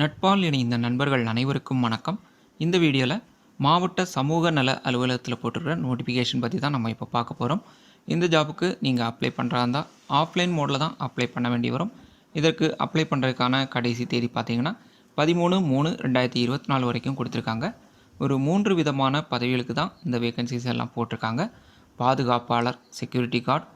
நட்பால் இணைந்த நண்பர்கள் அனைவருக்கும் வணக்கம். இந்த வீடியோவில் மாவட்ட சமூக நல அலுவலகத்தில் போட்டிருக்கிற நோட்டிஃபிகேஷன் பற்றி தான் நம்ம இப்போ பார்க்க போகிறோம் இந்த ஜாபுக்கு நீங்கள் அப்ளை பண்ணுறா இருந்தால் ஆஃப்லைன் மோடில் தான் அப்ளை பண்ண வேண்டி வரும். இதற்கு அப்ளை பண்ணுறதுக்கான கடைசி தேதி பார்த்தீங்கன்னா பதிமூணு மூணு ரெண்டாயிரத்தி இருபத்தி நாலு வரைக்கும் கொடுத்துருக்காங்க. ஒரு மூன்று விதமான பதவிகளுக்கு தான் இந்த வேகன்சிஸ் எல்லாம் போட்டிருக்காங்க. பாதுகாப்பாளர் security guard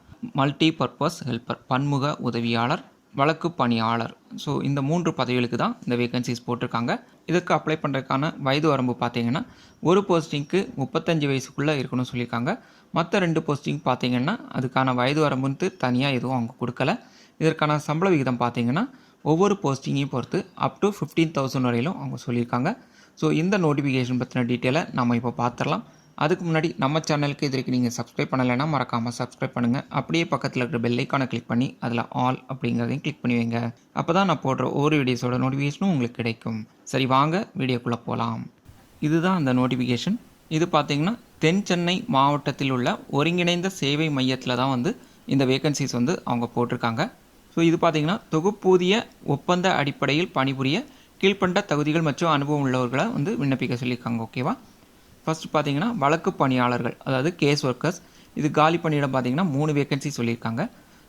multi purpose helper பன்முக உதவியாளர் வழக்கு பணியாளர். ஸோ இந்த மூன்று பதவிகளுக்கு தான் இந்த வேகன்சிஸ் போட்டிருக்காங்க. இதுக்கு அப்ளை பண்ணுறதுக்கான வயது வரம்பு பார்த்தீங்கன்னா ஒரு போஸ்டிங்க்கு முப்பத்தஞ்சு வயசுக்குள்ளே இருக்கணும்னு சொல்லியிருக்காங்க. மற்ற ரெண்டு போஸ்டிங் பார்த்தீங்கன்னா அதுக்கான வயது வரம்புன்ட்டு தனியாக எதுவும் அவங்க கொடுக்கல. இதற்கான சம்பள விகிதம் பார்த்தீங்கன்னா ஒவ்வொரு போஸ்டிங்கையும் பொறுத்து அப் டு ஃபிஃப்டீன் தௌசண்ட் வரையிலும் அவங்க சொல்லியிருக்காங்க. ஸோ இந்த நோட்டிஃபிகேஷன் பற்றின டீட்டெயிலை நம்ம இப்போ பார்த்துடலாம். அதுக்கு முன்னாடி நம்ம சேனலுக்கு இது வரைக்கும் நீங்கள் சப்ஸ்கிரைப் பண்ணலைன்னா மறக்காமல் சப்ஸ்கிரைப் பண்ணுங்கள் அப்படியே பக்கத்தில் இருக்கிற பெல்லைக்கான கிளிக் பண்ணி அதில் ஆல் அப்படிங்கிறதையும் கிளிக் பண்ணி வைங்க. அப்போ தான் நான் போடுற ஒவ்வொரு வீடியோஸோட நோட்டிஃபிகேஷனும் உங்களுக்கு கிடைக்கும். சரி வாங்க வீடியோக்குள்ளே போகலாம் இதுதான் அந்த நோட்டிஃபிகேஷன் இது பார்த்திங்கன்னா தென் சென்னை மாவட்டத்தில் உள்ள ஒருங்கிணைந்த சேவை மையத்தில் தான் வந்து இந்த வேகன்சிஸ் வந்து அவங்க போட்டிருக்காங்க. ஸோ இது பார்த்தீங்கன்னா தொகுப்பூதிய ஒப்பந்த அடிப்படையில் பணிபுரிய கீழ்ப்பண்ட தகுதிகள் மற்றும் அனுபவம் உள்ளவர்களை வந்து விண்ணப்பிக்க சொல்லியிருக்காங்க ஓகேவா ஃபஸ்ட்டு பார்த்தீங்கன்னா வழக்கு பணியாளர்கள் அதாவது கேஸ் ஒர்க்கர்ஸ் இது காலி பணியிடம் பார்த்தீங்கன்னா மூணு வேகன்சி சொல்லியிருக்காங்க.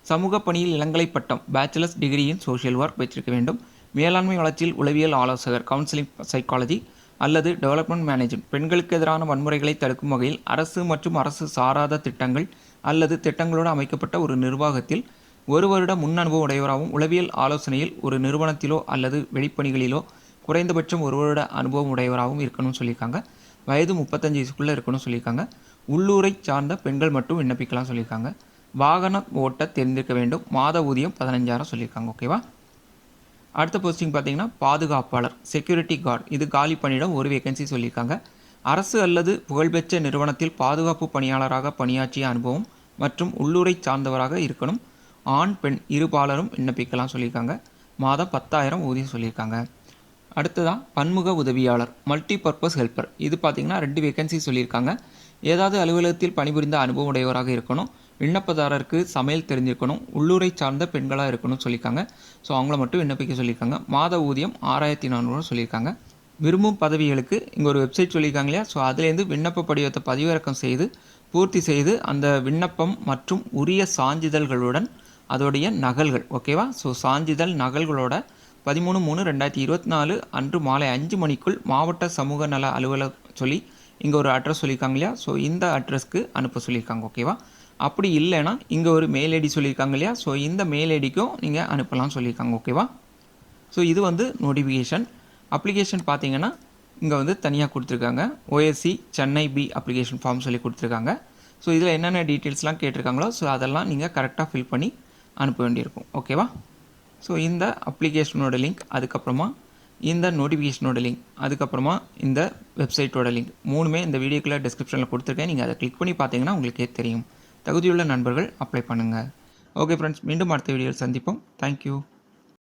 சமூக பணியில் இளங்கலை பட்டம் bachelors degree in social work வச்சிருக்க வேண்டும். மேலாண்மை வளர்ச்சியில் உளவியல் ஆலோசகர் கவுன்சிலிங் சைக்காலஜி அல்லது டெவலப்மெண்ட் மேனேஜ்மெண்ட் பெண்களுக்கு எதிரான வன்முறைகளை தடுக்கும் வகையில் அரசு மற்றும் அரசு சாராத திட்டங்கள் அல்லது திட்டங்களோடு அமைக்கப்பட்ட ஒரு நிர்வாகத்தில் ஒரு வருட முன் அனுபவம் உடையவராகவும் உளவியல் ஆலோசனையில் ஒரு நிறுவனத்திலோ அல்லது வெளிப்பணிகளிலோ குறைந்தபட்சம் ஒரு வருட அனுபவம் உடையவராகவும் இருக்கணும்னு சொல்லியிருக்காங்க. வயது முப்பத்தஞ்சு வயசுக்குள்ளே இருக்கணும்னு சொல்லியிருக்காங்க. உள்ளூரை சார்ந்த பெண்கள் மட்டும் விண்ணப்பிக்கலாம் சொல்லியிருக்காங்க. வாகன ஓட்ட தெரிந்திருக்க வேண்டும். மாத ஊதியம் பதினஞ்சாயிரம் சொல்லியிருக்காங்க. ஓகேவா அடுத்த போஸ்டிங் பார்த்தீங்கன்னா பாதுகாப்பாளர் செக்யூரிட்டி கார்டு இது காலி பணியிடம் ஒரு வேகன்சி சொல்லியிருக்காங்க. அரசு அல்லது புகழ்பெற்ற நிறுவனத்தில் பாதுகாப்பு பணியாளராக பணியாற்றிய அனுபவம் மற்றும் உள்ளூரை சார்ந்தவராக இருக்கணும். ஆண் பெண் இருபாலரும் விண்ணப்பிக்கலாம் சொல்லியிருக்காங்க. மாதம் பத்தாயிரம் ஊதியம் சொல்லியிருக்காங்க. அடுத்ததாக பன்முக உதவியாளர் மல்டி பர்பஸ் ஹெல்ப்பர் இது பார்த்திங்கன்னா ரெண்டு வேகன்சி சொல்லியிருக்காங்க. ஏதாவது அலுவலகத்தில் பணிபுரிந்த அனுபவம் உடையவராக இருக்கணும். விண்ணப்பதாரருக்கு சமையல் தெரிஞ்சிருக்கணும். உள்ளூரை சார்ந்த பெண்களாக இருக்கணும்னு சொல்லியிருக்காங்க. ஸோ அவங்கள மட்டும் விண்ணப்பிக்க சொல்லியிருக்காங்க. மாத ஊதியம் ஆறாயிரத்தி நானூறு சொல்லியிருக்காங்க. விரும்பும் பதவிகளுக்கு இங்கே ஒரு வெப்சைட் சொல்லியிருக்காங்க இல்லையா? ஸோ அதுலேருந்து விண்ணப்ப படிவத்தை பதிவிறக்கம் செய்து பூர்த்தி செய்து அந்த விண்ணப்பம் மற்றும் உரிய சான்றிதழ்களுடன் அதோடைய நகல்கள் ஓகேவா ஸோ சான்றிதழ் நகல்களோட பதிமூணு மூணு ரெண்டாயிரத்தி இருபத்தி நாலு அன்று மாலை அஞ்சு மணிக்குள் மாவட்ட சமூக நல அலுவலர் சொல்லி இங்கே ஒரு அட்ரஸ் சொல்லியிருக்காங்க இல்லையா? ஸோ இந்த அட்ரஸ்க்கு அனுப்ப சொல்லியிருக்காங்க ஓகேவா அப்படி இல்லைன்னா இங்கே ஒரு மெயில் ஐடி சொல்லியிருக்காங்க இல்லையா? ஸோ இந்த மெயில் ஐடிக்கும் நீங்கள் அனுப்பலாம் சொல்லியிருக்காங்க ஓகேவா ஸோ இது வந்து நோட்டிஃபிகேஷன் அப்ளிகேஷன் பார்த்தீங்கன்னா இங்கே வந்து தனியாக கொடுத்துருக்காங்க. OSC Chennai B application form சொல்லி கொடுத்துருக்காங்க. ஸோ இதில் என்னென்ன டீட்டெயில்ஸ்லாம் கேட்டிருக்காங்களோ ஸோ அதெல்லாம் நீங்கள் கரெக்டாக ஃபில் பண்ணி அனுப்ப வேண்டியிருக்கும் ஓகேவா ஸோ இந்த அப்ளிகேஷனோட லிங்க் அதுக்கப்புறமா இந்த நோட்டிஃபிகேஷனோட லிங்க் அதுக்கப்புறமா இந்த வெப்சைட்டோட லிங்க் மூணுமே இந்த வீடியோக்குள்ளே டிஸ்கிரிப்ஷனில் கொடுத்துருக்கேன். நீங்கள் அதை கிளிக் பண்ணி பார்த்தீங்கன்னா உங்களுக்கே தெரியும். தகுதியுள்ள நண்பர்கள் அப்ளை பண்ணுங்கள் ஓகே ஃப்ரெண்ட்ஸ் மீண்டும் அடுத்த வீடியோவில் சந்திப்போம். தேங்க்யூ